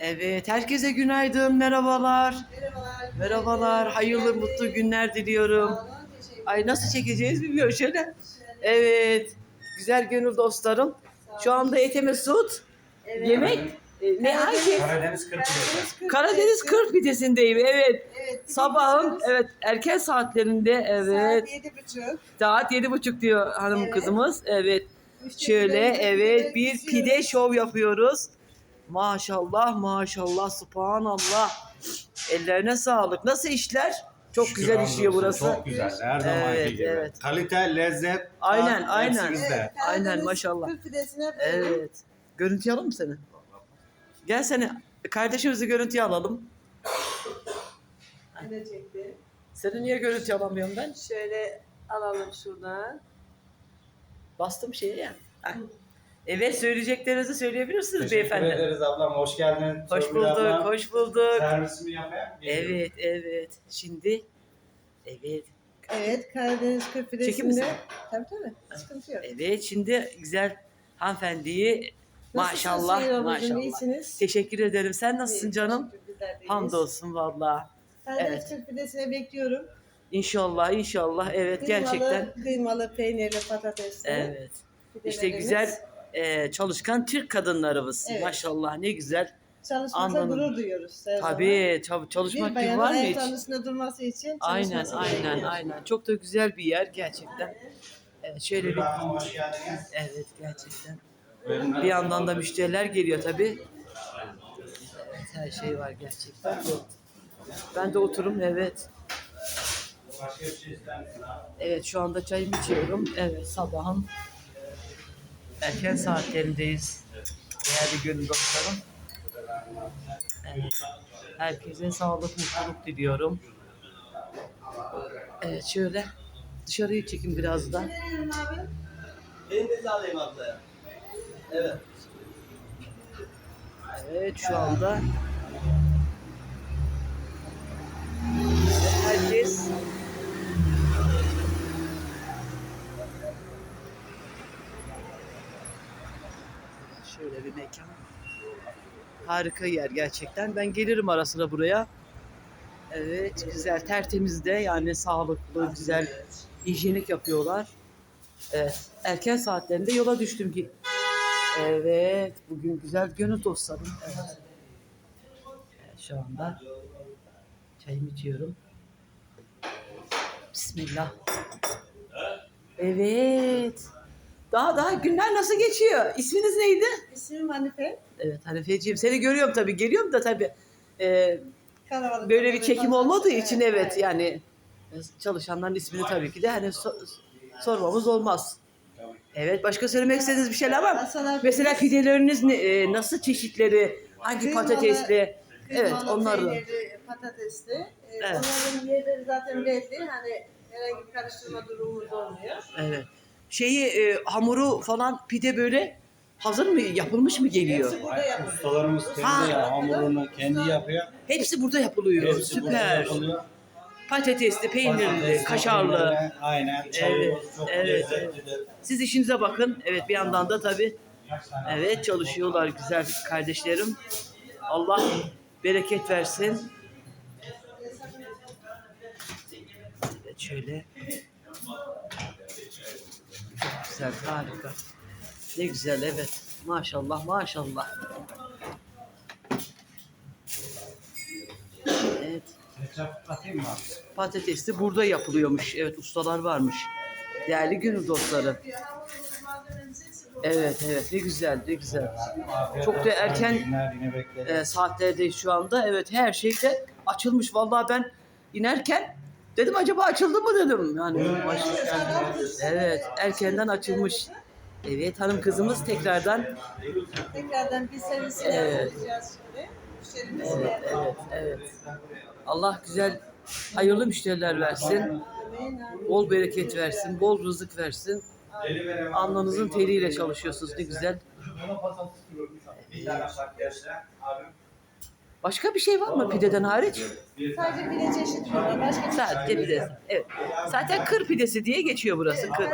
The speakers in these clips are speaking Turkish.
Evet, herkese günaydın, merhabalar. Merhabalar. Merhabalar, hayırlı mutlu günler diliyorum. Ay nasıl çekeceğiz bilmiyorum şöyle. Evet, güzel gönül dostlarım. Şu anda Ete Mesut, Evet. yemek, e, ne hangi? Karadeniz kırk Karadeniz kırk Karadeniz pidesi. 40 pidesindeyim, evet. Evet. Sabahın, evet, erken saatlerinde, evet. Saat yedi buçuk. Saat yedi buçuk diyor hanım Evet. kızımız, evet. Şöyle, evet, bir pide şov yapıyoruz. Maşallah, maşallah, subhanallah. Ellerine sağlık. Nasıl işler? Çok Şükür güzel işliyor hamdolsun, burası. Çok güzel. Her zamanki Evet, gibi. evet. Kalite, lezzet. Aynen, tat, aynen. hepsi bizde. Evet, Aynen, Karadeniz maşallah. pidesine böyle. Evet. Görüntü alalım mı seni? Gel seni. Kardeşimizi görüntüye alalım. Yine çekti. Seni niye görüntü alamıyorum ben? Şöyle alalım şuradan. Bastım şeye ya. Heh. Evet söyleyeceklerinizi söyleyebilirsiniz Teşekkür beyefendi. ederiz ablam. Hoş geldin. Hoş bulduk, ablam. hoş bulduk. Servisimi yapayım. Geliyorum. Evet, evet. Şimdi evet. Evet Karadeniz kırk Çekim misin? pidesinde. Tabii tabii. Sıkıntı yok. Evet, şimdi güzel hanımefendiyi maşallah, Nasılsınız Babacığım, maşallah. iyisiniz? Teşekkür ederim. Sen nasılsın İyi, canım? teşekkür. Hamdolsun valla. Karadeniz Evet. pidesine bekliyorum. İnşallah, inşallah. Evet, Kıymalı, gerçekten. Kıymalı, peynirli, patatesli. Evet. İşte güzel e, çalışkan Türk kadınlarımız. Evet. Maşallah ne güzel. Çalışmasa Anladım. gurur duyuyoruz. her. Tabii çab- çalışmak Bir gibi bayanın var mı hiç? durması için Aynen, çalışması aynen, gerekiyor. aynen. Çok da güzel bir yer gerçekten. Evet, şöyle bir... Hoş geldiniz. Evet, gerçekten. Bir yandan da müşteriler geliyor tabii. Evet, her şey var gerçekten. Ben de oturum, evet. Başka bir şey ister misin abi? Evet, şu anda çayımı içiyorum. Evet, sabahın erken saatlerindeyiz. Değerli gönül dostlarım. Evet. Herkese sağlık, mutluluk diliyorum. Evet, şöyle dışarıyı çekin biraz da. Benim de alayım abla. Evet. Evet, şu anda herkes şöyle bir mekan. Harika yer gerçekten. Ben gelirim ara sıra buraya. Evet, güzel, tertemiz de yani sağlıklı, güzel, hijyenik yapıyorlar. Evet, erken saatlerinde yola düştüm ki. Evet, bugün güzel gönül dostlarım. Evet. Şu anda çayımı içiyorum. Bismillah. Evet. Daha daha günler nasıl geçiyor? İsminiz neydi? İsmim Hanife. Evet Hanifeciğim seni görüyorum tabii. Geliyorum da tabii. Ee, Karabalık böyle bir çekim olmadığı için evet yani çalışanların ismini tabii ki de hani so- sormamız olmaz. Evet başka söylemek istediğiniz bir şeyler var mı? Mesela pideleriniz ne- e, nasıl çeşitleri? Hangi Kıymalı- patatesli? Evet Kıymalı, onları. peynirli, patatesli. Ee, Evet. Onların yerleri zaten belli. Hani herhangi bir karıştırma durumumuz olmuyor. Evet. Şeyi e, hamuru falan pide böyle hazır mı yapılmış mı geliyor? Hepsi burada yapılıyor. Ustalarımız kendi Ha. ya, hamurunu kendi yapıyor. Hepsi burada yapılıyor. Hepsi burada Süper. yapılıyor. Patatesli, peynirli, Patatesli, kaşarlı. peynirli, Aynen. Çayımız Evet, çok evet, lezzetlidir. Siz işinize bakın. Evet bir yandan da tabii evet çalışıyorlar güzel kardeşlerim. Allah bereket versin. Evet şöyle. Çok güzel, harika. Ne güzel evet. Maşallah, maşallah. Evet. Abi? Patatesli burada yapılıyormuş. Evet ustalar varmış. Değerli gönül dostları. Evet evet ne güzel ne güzel. Çok da erken-. Ee, saatlerdeyiz şu anda. Evet her şey de açılmış. Vallahi ben inerken dedim acaba açıldı mı dedim. Yani. Evet erkenden açılmış. Evet hanım kızımız tekrardan Tekrardan bir servisini Evet. yapacağız şimdi. Müşterimiz evet evet evet. Allah güzel hayırlı müşteriler versin. Bol bereket versin, bol rızık versin. Alnınızın teriyle çalışıyorsunuz ne güzel. Bir tane arkadaşlar abim. Başka bir şey var mı pideden hariç? Sadece pide çeşitleri var. Başka bir şey Sadece pidesi. Evet. Zaten kır pidesi diye geçiyor burası. Kır.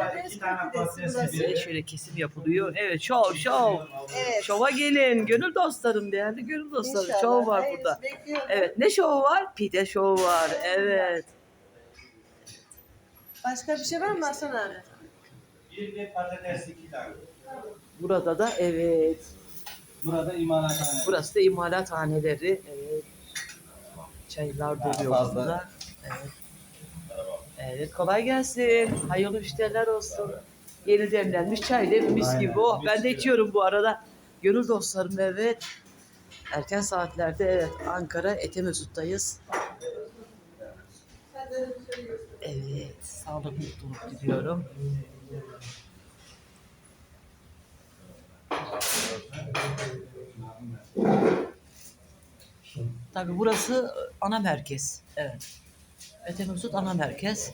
Burası. Şöyle kesim yapılıyor. Evet şov şov. Evet. Şova gelin. Gönül dostlarım değerli gönül dostlarım. İnşallah. Şov var Hayır, burada. bekliyorum. Evet ne şovu var? Pide şovu var. Evet. Başka bir şey var mı Hasan abi? Bir de patates iki tane. Burada da evet. Burada imalathane. Burası da imalathaneleri. Evet. Çaylar doluyor burada. Evet. Evet kolay gelsin. Hayırlı müşteriler olsun. Yeni demlenmiş çay değil mi? Mis Aynen, gibi. Oh, mis ben de gibi. içiyorum bu arada. Gönül dostlarım evet. Erken saatlerde evet Ankara Etemesut'tayız. Evet sağlık mutluluk diliyorum. Tabii burası ana merkez. Evet. Etemesut ana merkez.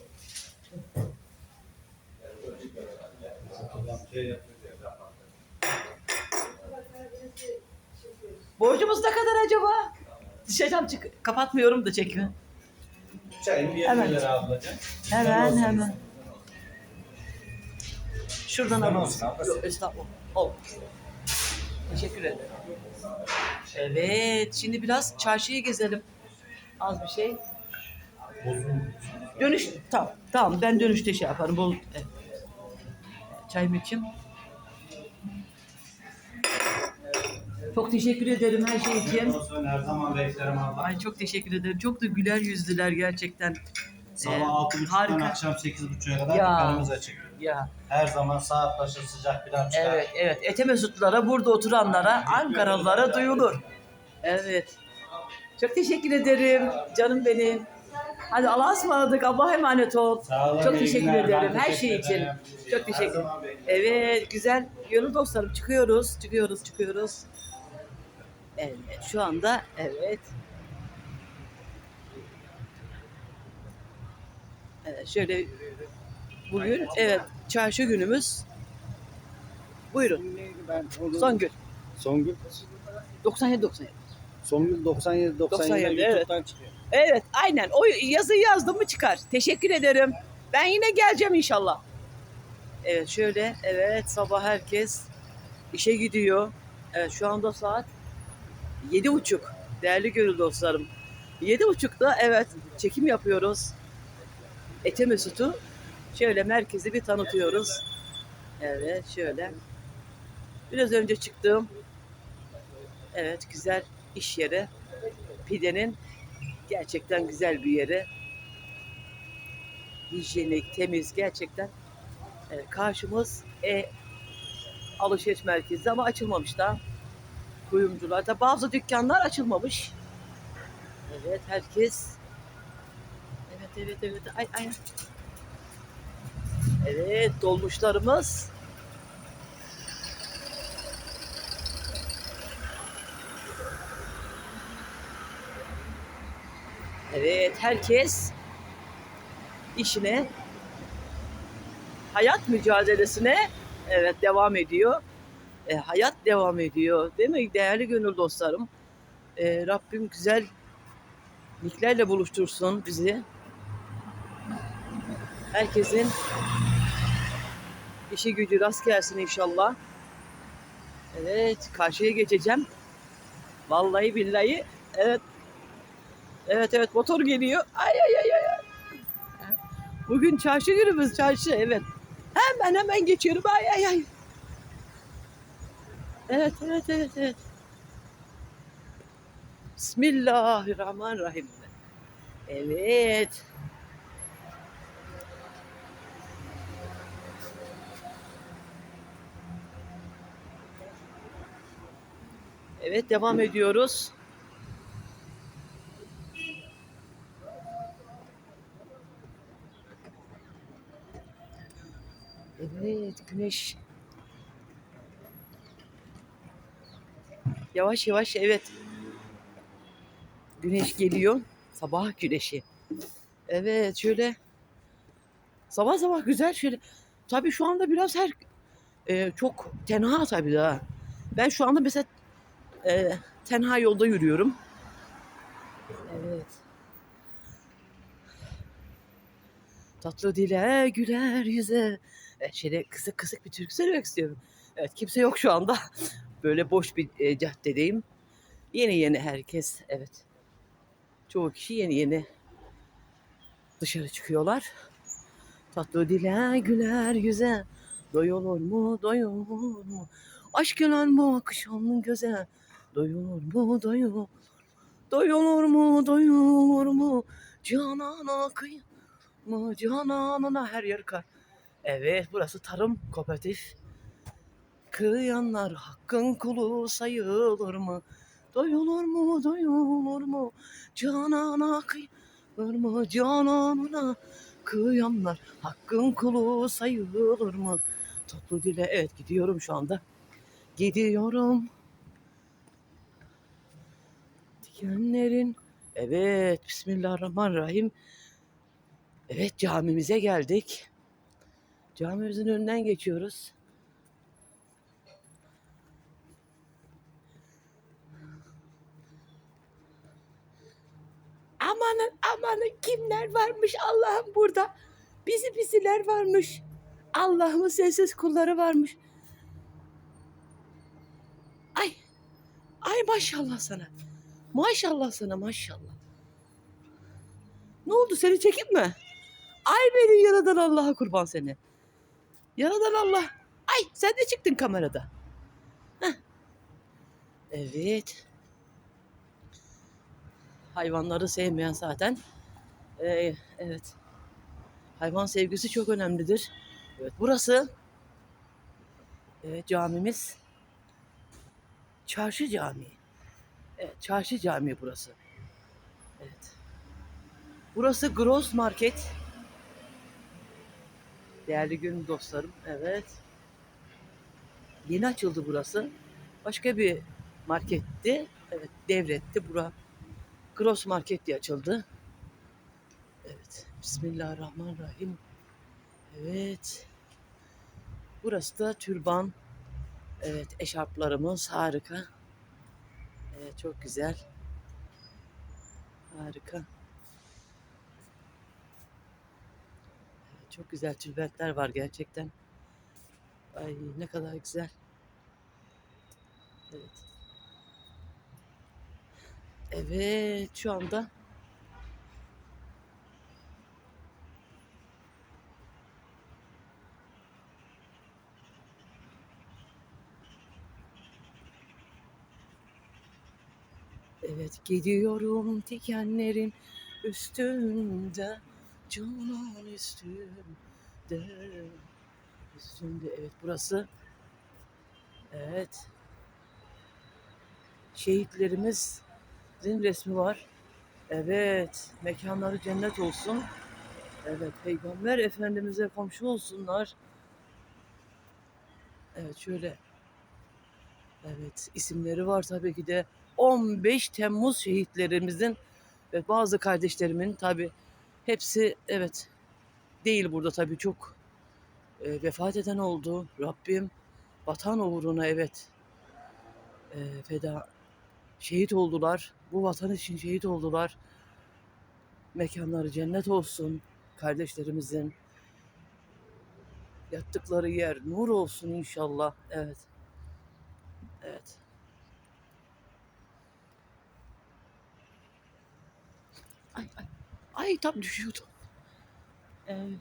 Borcumuz ne kadar acaba? Dışarıdan çık. Kapatmıyorum da çekimi. Çayın bir Hemen. lira ablacığım. Hemen hemen. Şuradan alalım. Yok estağfurullah. Ol. Teşekkür ederim. Evet, şimdi biraz çarşıyı gezelim. Az bir şey. Dönüş, tamam, tamam. Ben dönüşte şey yaparım. Bol, evet. Çayımı içeyim. Çok teşekkür ederim her şey için. Her zaman beklerim abla. Ay çok teşekkür ederim. Çok da güler yüzlüler gerçekten. Ee, Sabah altı buçuktan harika. akşam sekiz buçuğa kadar Ya. dükkanımız açık. Ya. Her zaman saat başı sıcak bir çıkar. Evet, evet. Etemesutlara, burada oturanlara, Ankaralılara duyulur. Evet. Çok teşekkür ederim. Canım benim. Hadi Allah'a ısmarladık. Allah'a emanet ol. Sağ olun, Çok iyi teşekkür günler. ederim. Ben Her teşekkür şey için. ederim. Çok teşekkür zaman. Evet, güzel. Gönül dostlarım çıkıyoruz, çıkıyoruz, çıkıyoruz. Evet, şu anda evet. Şöyle bugün evet çarşı günümüz. Buyurun. Ben onu- Son gün. Songül 97 97. Songül 97 97, 97, evet. YouTube'dan çıkıyor. Evet, aynen. O yazıyı yazdım mı çıkar. Teşekkür ederim. Ben yine geleceğim inşallah. Evet, şöyle. Evet, sabah herkes işe gidiyor. Evet, şu anda saat yedi buçuk. Değerli gönül dostlarım. Yedi buçukta evet çekim yapıyoruz. Ete Mesut'u şöyle merkezi bir tanıtıyoruz. Evet, şöyle. Biraz önce çıktığım evet güzel iş yeri. Pidenin gerçekten güzel bir yeri. Hijyenik, temiz gerçekten. Evet, karşımız e, alışveriş merkezi ama açılmamış daha. Kuyumcularda bazı dükkanlar açılmamış. Evet herkes. Evet evet. Ay ay. Evet dolmuşlarımız. Evet, herkes işine, hayat mücadelesine evet devam ediyor. E, hayat devam ediyor. Değil mi değerli gönül dostlarım? E, Rabbim güzel nicklerle buluştursun bizi. Herkesin işi gücü rast gelsin inşallah. Evet, karşıya geçeceğim. Vallahi billahi evet Evet evet motor geliyor. Ay ay ay ay. Bugün çarşı günümüz çarşı evet. Hemen hemen geçiyorum ay ay ay. Evet evet evet evet. Bismillahirrahmanirrahim. Evet. Evet devam ediyoruz. Evet güneş. Yavaş yavaş evet. Güneş geliyor. Sabah güneşi. Evet şöyle. Sabah sabah güzel şöyle. Tabii şu anda biraz her e, çok tenha tabii daha. Ben şu anda mesela e, tenha yolda yürüyorum. Evet. Tatlı dile güler yüze. Evet, şöyle kısık kısık bir türkü söylemek istiyorum. Evet kimse yok şu anda. Böyle boş bir e, caddedeyim. Yeni yeni herkes evet. Çoğu kişi yeni yeni dışarı çıkıyorlar. Tatlı dile güler yüze. Doyulur mu doyulur mu? Aşk gelen bu akşamın göze. Doyulur mu doyulur Doyulur mu doyulur mu? Canana kıy mı cananına her yer kar. Evet burası tarım kooperatif. Kıyanlar hakkın kulu sayılır mı? Doyulur mu doyulur mu? Canana kıyılır mı cananına? Kıyanlar hakkın kulu sayılır mı? Toplu dile evet gidiyorum şu anda. Gidiyorum. Dikenlerin evet Bismillahirrahmanirrahim. Evet camimize geldik. Camimizin önünden geçiyoruz. Amanın amanın kimler varmış Allah'ım burada. Bizi biziler varmış. Allah'ımın sensiz kulları varmış. Ay. Ay maşallah sana. Maşallah sana maşallah. Ne oldu seni çekip mi? Ay benim yaradan Allah'a kurban seni. Yaradan Allah. Ay sen de çıktın kamerada. Heh. Evet. Hayvanları sevmeyen zaten. Ee, evet. Hayvan sevgisi çok önemlidir. Evet burası evet, camimiz. Çarşı Camii. Evet, Çarşı Camii burası. Evet. Burası Gross Market. Değerli gün dostlarım. Evet. Yeni açıldı burası. Başka bir marketti. Evet, devretti. Bura Gross Market diye açıldı. Evet. Bismillahirrahmanirrahim. Evet. Burası da türban. Evet, eşarplarımız harika. Evet, çok güzel. Harika. Evet, çok güzel tülbentler var gerçekten. Ay ne kadar güzel. Evet. Evet, şu anda Evet gidiyorum dikenlerin üstünde Canan üstünde Üstünde. Evet burası. Evet. Şehitlerimizin resmi var. Evet mekanları cennet olsun. Evet peygamber efendimize komşu olsunlar. Evet şöyle Evet isimleri var tabii ki de 15 Temmuz şehitlerimizin ve bazı kardeşlerimin tabi hepsi evet değil burada tabi çok e, vefat eden oldu. Rabbim vatan uğruna evet e, feda şehit oldular. Bu vatan için şehit oldular. Mekanları cennet olsun kardeşlerimizin. Yattıkları yer nur olsun inşallah. Evet. Evet. Ay ay. Ay tam düşüyordum. Evet.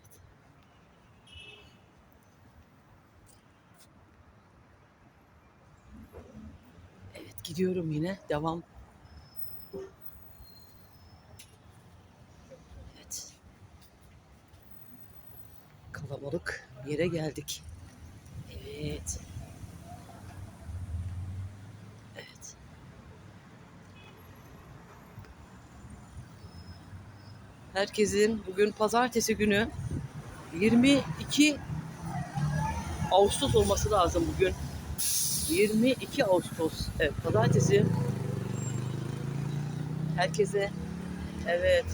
Evet gidiyorum yine. Devam. Evet. Kalabalık yere geldik. Evet. Evet. Herkesin bugün pazartesi günü 22 Ağustos olması lazım bugün. 22 Ağustos. Evet, pazartesi. Herkese evet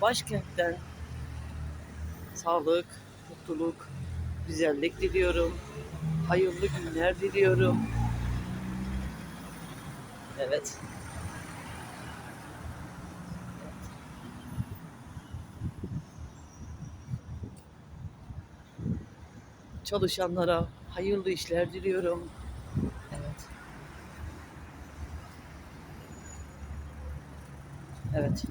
başkentten sağlık, mutluluk, güzellik diliyorum. Hayırlı günler diliyorum. Evet. Çalışanlara hayırlı işler diliyorum. Evet. Evet.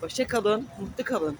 Hoşça kalın, mutlu kalın.